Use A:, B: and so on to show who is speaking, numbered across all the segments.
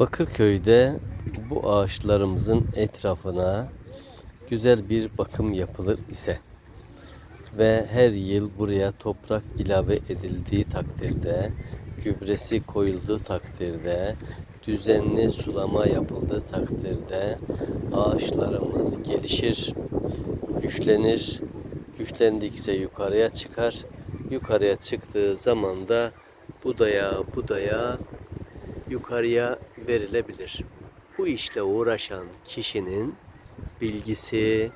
A: Bakırköy'de bu ağaçlarımızın etrafına güzel bir bakım yapılır ise ve her yıl buraya toprak ilave edildiği takdirde, gübresi koyulduğu takdirde, düzenli sulama yapıldığı takdirde ağaçlarımız gelişir, güçlenir, güçlendikçe yukarıya çıkar, yukarıya çıktığı zaman da budaya budaya yukarıya verilebilir. Bu işle uğraşan kişinin bilgisi,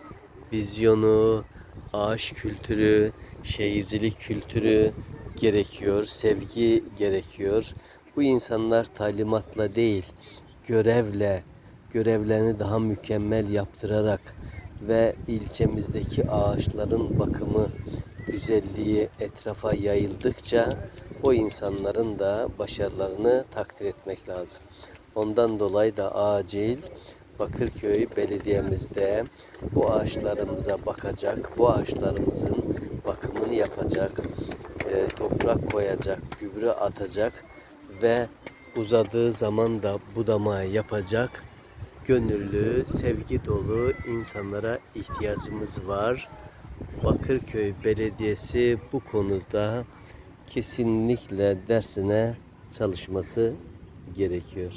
A: vizyonu, ağaç kültürü, şehircilik kültürü gerekiyor, sevgi gerekiyor. Bu insanlar talimatla değil, görevle, görevlerini daha mükemmel yaptırarak ve ilçemizdeki ağaçların bakımı, güzelliği etrafa yayıldıkça o insanların da başarılarını takdir etmek lazım. Ondan dolayı da acil Bakırköy Belediye'mizde bu ağaçlarımıza bakacak, bu ağaçlarımızın bakımını yapacak, e, toprak koyacak, gübre atacak ve uzadığı zaman da budama yapacak gönüllü, sevgi dolu insanlara ihtiyacımız var. Bakırköy Belediyesi bu konuda kesinlikle dersine çalışması gerekiyor.